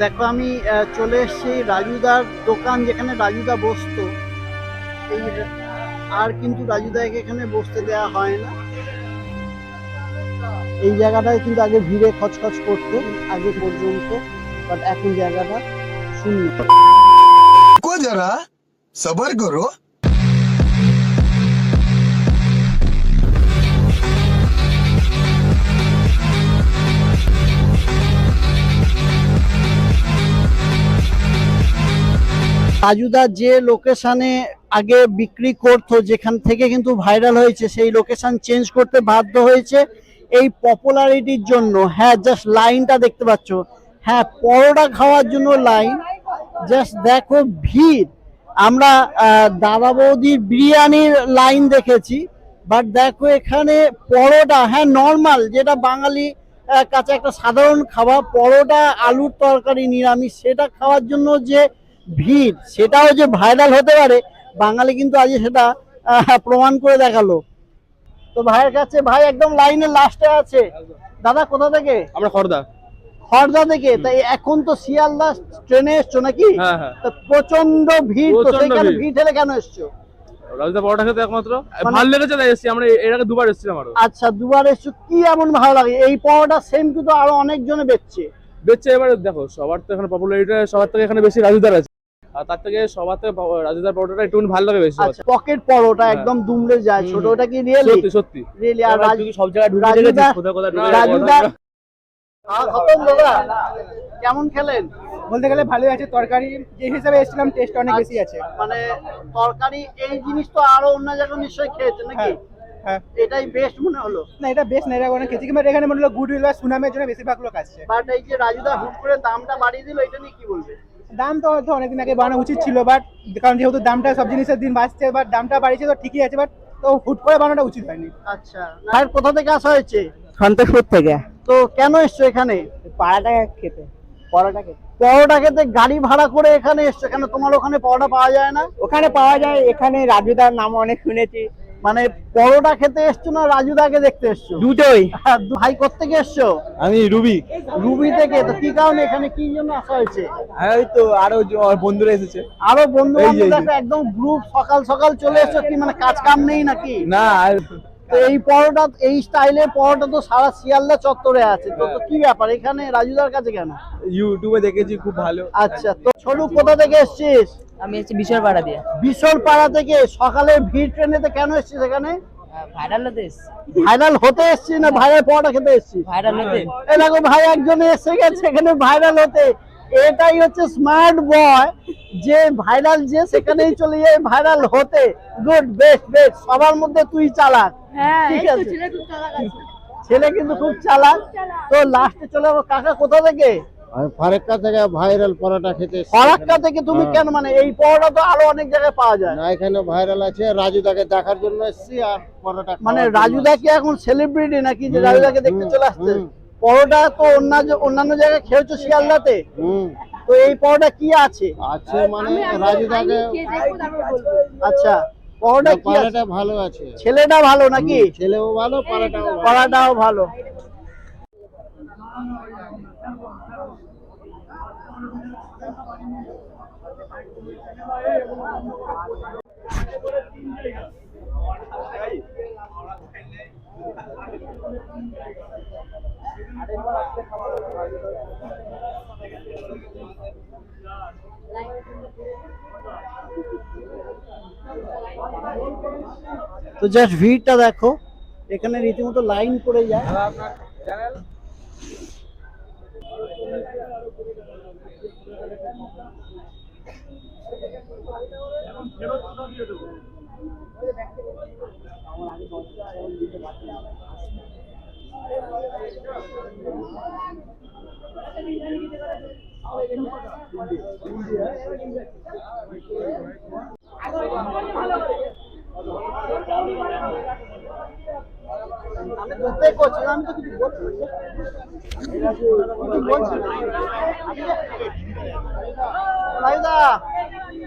দেখো, আমি চলে এসেছি রাজুদার দোকান যেখানে রাজুদা বসতো। এই, আর কিন্তু রাজুদাকে এখানে বসতে দেওয়া হয় না। এই জায়গাটায় কিন্তু আগে ভিড়ে খচখচ করতো, আগে পর্যন্ত বাট এখন জায়গাটা শূন্য। কো যারা, সবার করো। রাজুদা যে লোকেশনে আগে বিক্রি করতো, যেখান থেকে কিন্তু ভাইরাল হয়েছে, সেই লোকেশন চেঞ্জ করতে বাধ্য হয়েছে এই পপুলারিটির জন্য। হ্যাঁ জাস্ট লাইনটা দেখতে পাচ্ছ। হ্যাঁ পরোটা খাওয়ার জন্য লাইন জাস্ট দেখো ভিড়। আমরা দাদা বৌদির বিরিয়ানির লাইন দেখেছি বাট দেখো এখানে পরোটা হ্যাঁ নর্মাল যেটা বাঙালি কাছে একটা সাধারণ খাবার, পরোটা, আলুর তরকারি, নিরামিষ, সেটা খাওয়ার জন্য যে ভিড়। সেটাও যে ভাইরাল হতে পারে বাঙালি কিন্তু আজ সেটা প্রমাণ করে দেখাল। তো ভাইয়ের কাছে ভাই একদম লাইনের লাস্টে আছে। দাদা কোথা থেকে? আমরা খড়দা খড়দা থেকে? তাই এখন তো শিয়ালদা ট্রেনে এসছো নাকি? হ্যাঁ হ্যাঁ। প্রচণ্ড ভিড় তো সেখানে ভিড়। ঠেলে কেন এসছো? রাজদা পরোটা খেতে একমাত্র। মানে- ভালো লেগেছে তাই এসেছি। আমরা এর আগে দুবার এসেছিলাম আরও। আচ্ছা দুবার এসছো। কি এমন ভালো লাগে? এই পরোটা সেম কিন্তু আরও বেচছে। বেচছে এবারে দেখো সবার তো এখানে পপুলারিটি সবার থেকে এখানে বেশি রাজুদার আছে। আর তার থেকে সবার থেকে প- রাজুদার পরোটাটা একটু ভালো লাগে বেশি আচ্ছা পকেট পরোটা হ্যাঁ। একদম দুমড়ে যায় ছোট ওটা কি রিয়েলি সত্যি সত্যি। রিয়েলি আর রাজ- সব জায়গায় ঢুকে কোথায় রাজুদা খতম দাদা কেমন খেলেন? বলতে গেলে ভালোই আছে তরকারি যে হিসাবে এসেছিলাম টেস্ট অনেক বেশি আছে। মানে তরকারি এই জিনিস তো আরও অন্য জায়গায় নিশ্চয়ই খেয়েছে নাকি? হ্যাঁ হ্যাঁ। এটাই বেস্ট মনে হলো। না এটা বেশ না এটা অনেক খেয়েছি কিন্তু এখানে মনে হলো গুড উইল বা সুনামের জন্য বেশিরভাগ লোক আসছে বাট এই যে রাজুদা হুট করে দামটা বাড়িয়ে দিল এটা নিয়ে কি বলবে? দাম তো হয়তো অনেকদিন আগে বানানো উচিত ছিল বাট কারণ যেহেতু দামটা সব জিনিসের দিন বাড়ছে বাট দামটা বাড়িয়েছে তো ঠিকই আছে বাট তো হুট করে বানানোটা উচিত হয়নি। আচ্ছা। আর কোথা থেকে আসা হয়েছে? সন্তোষপুর থেকে। তো কেন এসছো এখানে? পাড়াটা খেতে পরোটা খেতে। পরোটা খেতে গাড়ি ভাড়া করে এখানে এসছো কেন? তোমার ওখানে পরোটা পাওয়া যায় না? ওখানে পাওয়া যায় এখানে রাজুদার নাম অনেক শুনেছি। মানে পরোটা খেতে এসছো না রাজুদাকে দেখতে এসছো? দুটোই। হ্যাঁ, ভাই কোথেকে এসছো? আমি রুবি। রুবি থেকে? তো কি কারণে এখানে কি জন্য আসা হয়েছে? হ্যাঁ তো আরও বন্ধুরা এসেছে। আরও বন্ধু একদম গ্রুপ সকাল সকাল চলে এসছো কি মানে কাজ কাম নেই নাকি? না তো এই পরোটা এই স্টাইলে পরোটা তো সারা শিয়ালদা চত্বরে আছে। তো তো কি ব্যাপার? এখানে রাজুদার কাছে কেন? ইউটিউবে দেখেছি খুব ভালো। আচ্ছা তো ছোটু কোথা থেকে এসছিস? আমি বিশরপাড়া দিয়ে। বিশলপাড়া থেকে সকালে ভিড় ট্রেনেতে কেন এসছিস এখানে? ভাইরাল হতে ভাইরাল হতে এসছিস না? ভাইরাল পরোটা খেতে এসছিস? ভাইরাল হতে। এই দেখো ভাই একজন এসে গেছে এখানে ভাইরাল হতে। এটাই হচ্ছে স্মার্ট বয় যে ভাইরাল যে সেখানেই চলে যায় ভাইরাল হতে। গুড বেস্ট বেস্ট সবার মধ্যে তুই চালাক। ঠিক আছে? ছেলে কিন্তু খুব চালাক। তো লাস্টে চলে যাব কাকা কোথা থেকে? আমি ফারেক্কা থেকে ভাইরাল পরোটা খেতে এসেছি। থেকে তুমি কেন? মানে এই পরোটা তো আরও অনেক জায়গায় পাওয়া যায়। না এখানে ভাইরাল আছে। রাজুদাকে দেখার জন্য এসেছি আর পরোটা মানে রাজুদা কি এখন সেলিব্রিটি নাকি যে রাজুদাকে দেখতে চলে আসছে? পরোটা তো অন্য অন্যান্য জায়গায় খেয়েছো শিয়ালদাতে? হুম। তো এই পরোটা কি আছে? আছে মানে রাজুদাকে আচ্ছা পরোটা কি আছে? ভালো আছে। ছেলেটা ভালো নাকি? ছেলেও ভালো পরোটাও ভালো পড়াটাও ভালো তো জাস্ট ভিড়টা দেখো। এখানে রীতিমতো লাইন পড়ে যায়। আমি বুঝতেই করছি তো কিছু বলছি বলছি।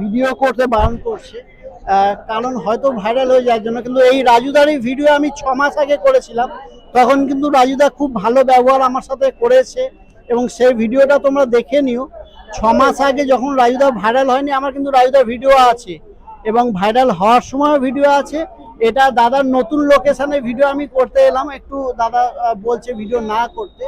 ভিডিও করতে বারণ করছে। কারণ হয়তো ভাইরাল হয়ে যাওয়ার জন্য কিন্তু এই রাজুদার এই ভিডিও আমি ছ মাস আগে করেছিলাম। তখন কিন্তু রাজুদা খুব ভালো ব্যবহার আমার সাথে করেছে এবং সেই ভিডিওটা তোমরা দেখে নিও। ছ মাস আগে যখন রাজুদা ভাইরাল হয়নি, আমার কিন্তু রাজুদার ভিডিও আছে এবং ভাইরাল হওয়ার সময় ভিডিও আছে। এটা দাদার নতুন লোকেশানে ভিডিও আমি করতে এলাম। একটু দাদা বলছে ভিডিও না করতে।